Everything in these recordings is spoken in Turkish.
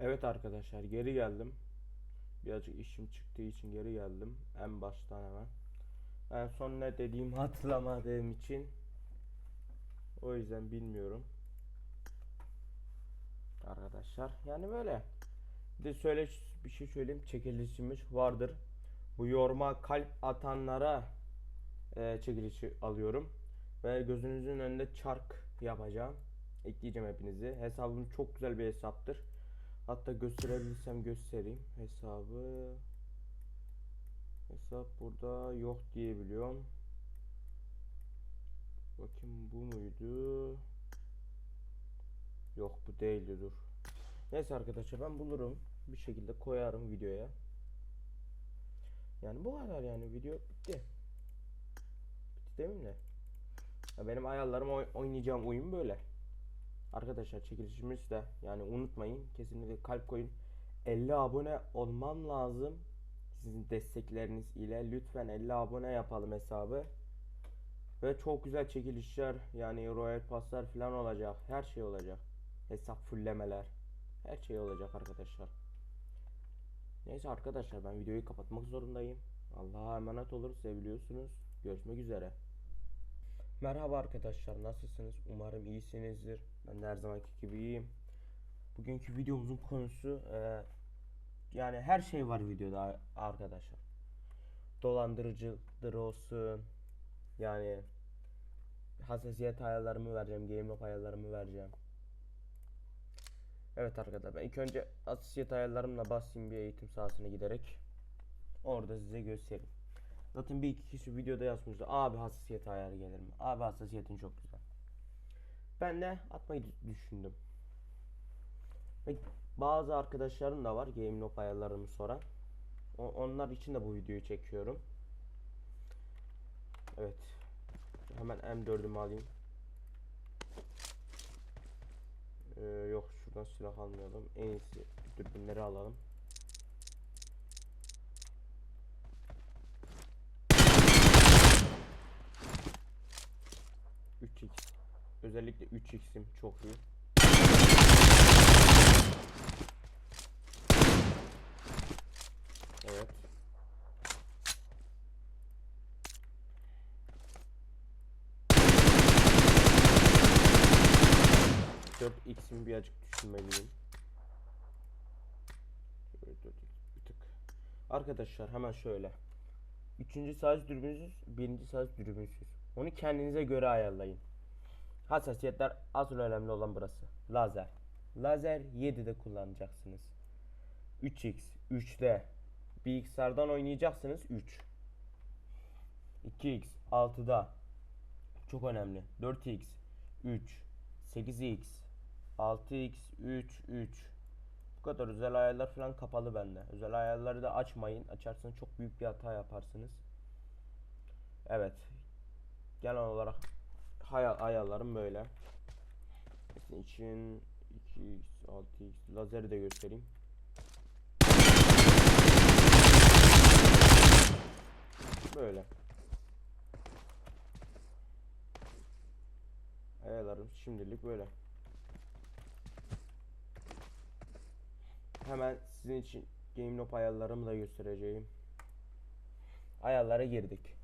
Evet arkadaşlar geri geldim. Birazcık işim çıktığı için geri geldim. En baştan hemen. En son ne dediğimi hatırlamadığım için o yüzden bilmiyorum. Arkadaşlar yani böyle. Bir de söyle bir şey söyleyeyim. Çekilişimiz vardır. Bu yorma kalp atanlara e, çekilişi alıyorum. Ve gözünüzün önünde çark yapacağım. Ekleyeceğim hepinizi. Hesabım çok güzel bir hesaptır. Hatta gösterebilirsem göstereyim hesabı. Hesap burada yok diye biliyorum. Bakayım bu muydu? Yok bu değildi dur. Neyse arkadaşlar ben bulurum. Bir şekilde koyarım videoya. Yani bu kadar yani video bitti. Bitti değil mi ne? Ya benim ayarlarım oy- oynayacağım oyun böyle. Arkadaşlar çekilişimiz de yani unutmayın kesinlikle kalp koyun. 50 abone olmam lazım. Sizin destekleriniz ile lütfen 50 abone yapalım hesabı. Ve çok güzel çekilişler yani Royal Pass'lar falan olacak. Her şey olacak. Hesap fulllemeler. Her şey olacak arkadaşlar. Neyse arkadaşlar ben videoyu kapatmak zorundayım. Allah'a emanet olun seviliyorsunuz. Görüşmek üzere. Merhaba arkadaşlar nasılsınız? Umarım iyisinizdir. Ben de her zamanki gibi iyiyim. Bugünkü videomuzun konusu e, yani her şey var videoda arkadaşlar. Dolandırıcıdır olsun. Yani hassasiyet ayarlarımı vereceğim. Game lock ayarlarımı vereceğim. Evet arkadaşlar ben ilk önce hassasiyet ayarlarımla basayım bir eğitim sahasına giderek. Orada size göstereyim. Zaten bir iki kişi videoda yazmıştı. Abi hassasiyet ayarı gelir mi? Abi hassasiyetin çok güzel. Ben de atmayı dü- düşündüm. Ve bazı arkadaşlarım da var Game Loop ayarlarımı soran. O- onlar için de bu videoyu çekiyorum. Evet. Hemen M4'ümü alayım. Ee, yok şuradan silah almayalım. En iyisi dürbünleri alalım. Özellikle 3x'im çok iyi. Evet. Dört x'imi birazcık düşünmeliyim. Şöyle 4x bir tık. Arkadaşlar hemen şöyle. Üçüncü size dürbünsüz, birinci size dürbünsüz. Onu kendinize göre ayarlayın. Hassasiyetler asıl önemli olan burası. Lazer. Lazer 7'de kullanacaksınız. 3x 3'te bilgisayardan oynayacaksınız 3. 2x 6'da çok önemli. 4x 3 8x 6x 3 3 bu kadar özel ayarlar falan kapalı bende. Özel ayarları da açmayın. Açarsanız çok büyük bir hata yaparsınız. Evet. Genel olarak hayal ayarlarım böyle. Sizin için 2x 6x lazeri de göstereyim. Böyle. Ayarlarım şimdilik böyle. Hemen sizin için GameLoop ayarlarımı da göstereceğim. Ayarlara girdik.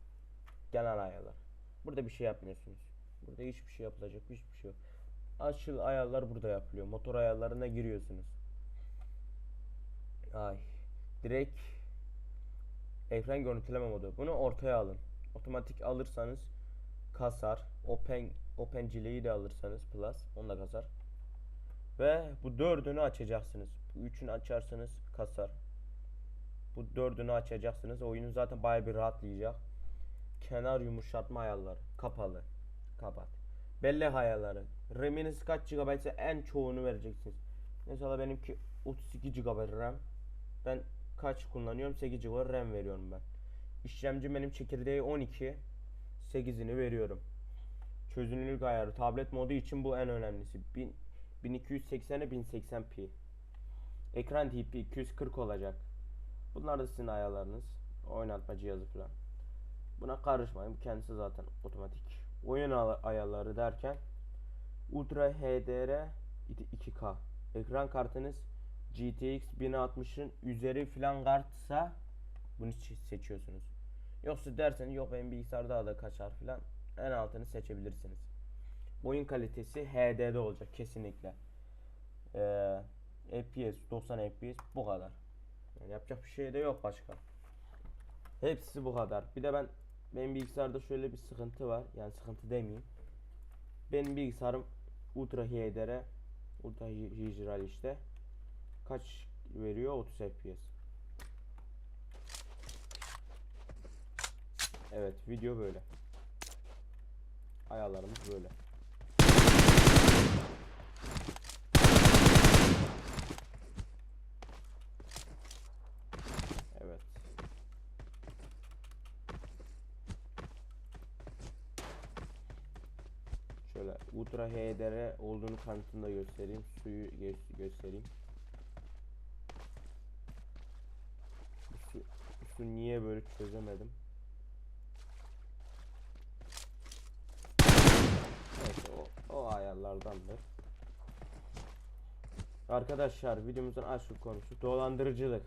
Genel ayarlar. Burada bir şey yapmıyorsunuz. Burada hiçbir şey yapılacak hiçbir şey yok. Açıl ayarlar burada yapılıyor. Motor ayarlarına giriyorsunuz. Ay. Direkt ekran görüntüleme modu. Bunu ortaya alın. Otomatik alırsanız kasar. Open OpenGL'yi de alırsanız Plus onu da kasar. Ve bu dördünü açacaksınız. Bu üçünü açarsanız kasar. Bu dördünü açacaksınız. Oyunun zaten bayağı bir rahatlayacak. Kenar yumuşatma ayarları kapalı. Kapat. Bellek ayarları. RAM'iniz kaç GB ise en çoğunu vereceksiniz. Mesela benimki 32 GB RAM. Ben kaç kullanıyorum? 8 GB RAM veriyorum ben. İşlemci benim çekirdeği 12. 8'ini veriyorum. Çözünürlük ayarı tablet modu için bu en önemlisi. 1000 1280'e 1080p. Ekran tipi 240 olacak. Bunlar da sizin ayarlarınız. Oynatma cihazı falan. Buna karışmayın. Kendisi zaten otomatik. Oyun ayarları derken Ultra HDR 2K. Ekran kartınız GTX 1060'ın üzeri filan kartsa bunu seçiyorsunuz. Yoksa derseniz yok benim bilgisayar daha da kaçar filan en altını seçebilirsiniz. Oyun kalitesi HD'de olacak kesinlikle. Ee, FPS 90 FPS bu kadar. Yani yapacak bir şey de yok başka. Hepsi bu kadar. Bir de ben benim bilgisayarda şöyle bir sıkıntı var. Yani sıkıntı demeyeyim. Benim bilgisayarım Ultra HDR Ultra Hijral işte. Kaç veriyor? 30 FPS. Evet, video böyle. Ayarlarımız böyle. Evet. Şöyle Ultra HDR olduğunu kanıtını da göstereyim. Suyu gö- göstereyim. Bu su, su niye böyle çözemedim. Neyse o, o ayarlardandır. Arkadaşlar videomuzun asıl konusu dolandırıcılık.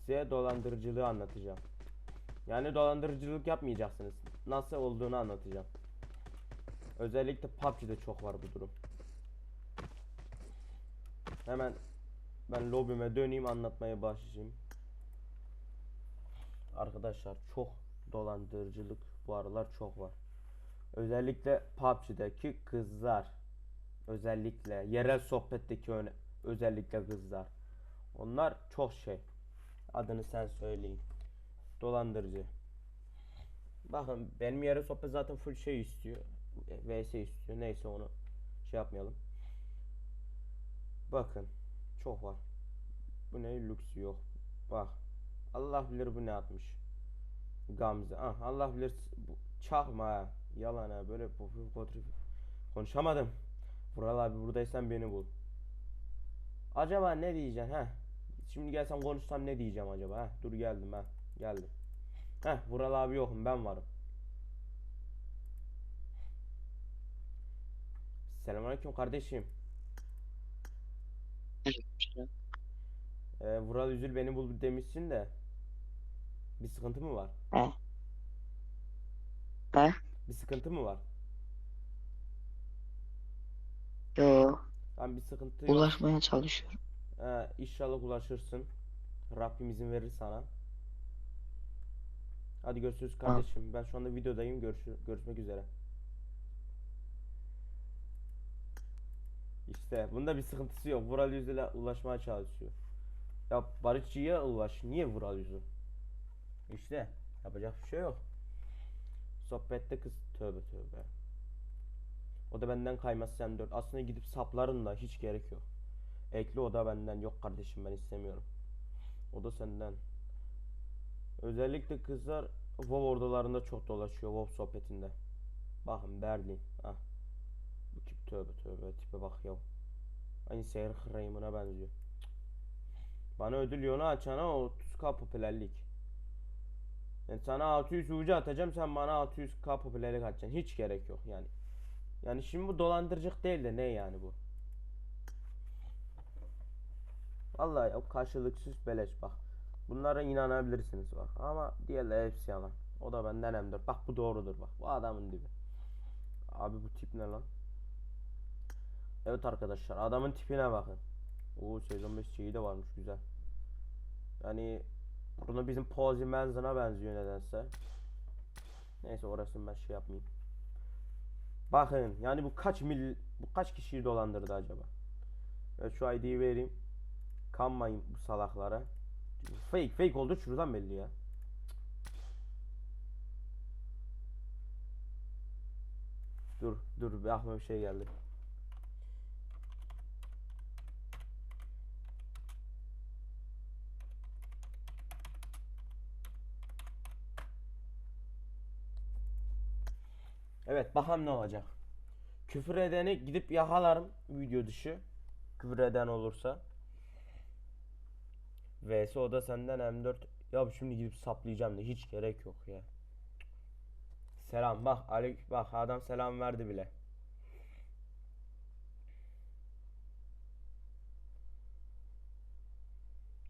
Size dolandırıcılığı anlatacağım. Yani dolandırıcılık yapmayacaksınız. Nasıl olduğunu anlatacağım. Özellikle PUBG'de çok var bu durum. Hemen ben lobime döneyim anlatmaya başlayayım. Arkadaşlar çok dolandırıcılık bu aralar çok var. Özellikle PUBG'deki kızlar. Özellikle yerel sohbetteki öne, özellikle kızlar. Onlar çok şey. Adını sen söyleyin. Dolandırıcı. Bakın benim yerel sohbet zaten full şey istiyor. VS istiyor. Neyse onu şey yapmayalım. Bakın çok var. Bu ne lüks yok. Bak. Allah bilir bu ne atmış. Gamze. Ah Allah bilir bu çakma ha. Yalan ha böyle potrif. Konuşamadım. Vural abi buradaysan beni bul. Acaba ne diyeceksin ha? Şimdi gelsem konuşsam ne diyeceğim acaba ha? Dur geldim ha. Geldim. Heh Vural abi yokum ben varım. Selamünaleyküm kardeşim. Ee, Vural Üzül beni bul demişsin de. Bir sıkıntı mı var? He. He? Bir sıkıntı mı var? Yo, Tamam bir sıkıntı yok. ulaşmaya çalışıyorum. Ee, inşallah ulaşırsın. Rabbim izin verir sana. Hadi görüşürüz kardeşim. Ben şu anda videodayım. Görüşür görüşmek üzere. İşte bunda bir sıkıntısı yok. Vural Yüzü'yle ulaşmaya çalışıyor. Ya Barışçı'ya ulaş. Niye Vural Yüzü? İşte yapacak bir şey yok. Sohbette kız tövbe tövbe. O da benden kaymaz sen dört. Aslında gidip sapların da hiç gerek yok. Ekli o da benden. Yok kardeşim ben istemiyorum. O da senden. Özellikle kızlar WoW ordularında çok dolaşıyor WoW sohbetinde. Bakın Berlin. Ah. Bu tip tövbe tövbe tipe bak ya. Aynı seyir hırayımına benziyor. Cık. Bana ödül yonu açana 30k popülerlik. Yani sana 600 ucu atacağım sen bana 600k popülerlik atacaksın. Hiç gerek yok yani. Yani şimdi bu dolandırıcılık değil de ne yani bu? Vallahi o karşılıksız beleş bak. Bunlara inanabilirsiniz bak. Ama diğerleri hepsi yalan. O da benden M4. Bak bu doğrudur bak. Bu adamın dibi. Abi bu tip ne lan? Evet arkadaşlar adamın tipine bakın. Oo sezon 5 şeyi de varmış güzel. Yani bunu bizim Pozi Manzan'a benziyor nedense. Neyse orasını ben şey yapmayayım. Bakın yani bu kaç mil bu kaç kişiyi dolandırdı acaba? Evet şu ID'yi vereyim. Kanmayın bu salaklara. Fake fake oldu şuradan belli ya. Dur dur bir aklıma bir şey geldi. Evet bakalım ne olacak. Küfür edeni gidip yakalarım video dışı. Küfür eden olursa. VS o da senden M4. Ya şimdi gidip saplayacağım da hiç gerek yok ya. Selam bak Ali bak adam selam verdi bile.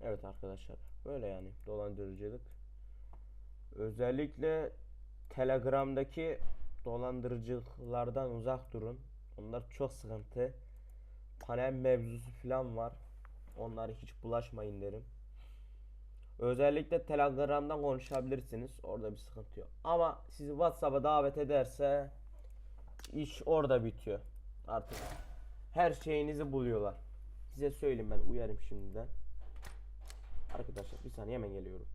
Evet arkadaşlar. Böyle yani dolandırıcılık. Özellikle Telegram'daki dolandırıcılıklardan uzak durun. Onlar çok sıkıntı. Panel mevzusu falan var. Onlara hiç bulaşmayın derim. Özellikle Telegram'dan konuşabilirsiniz. Orada bir sıkıntı yok. Ama sizi WhatsApp'a davet ederse iş orada bitiyor. Artık her şeyinizi buluyorlar. Size söyleyeyim ben uyarım şimdiden. Arkadaşlar bir saniye hemen geliyorum.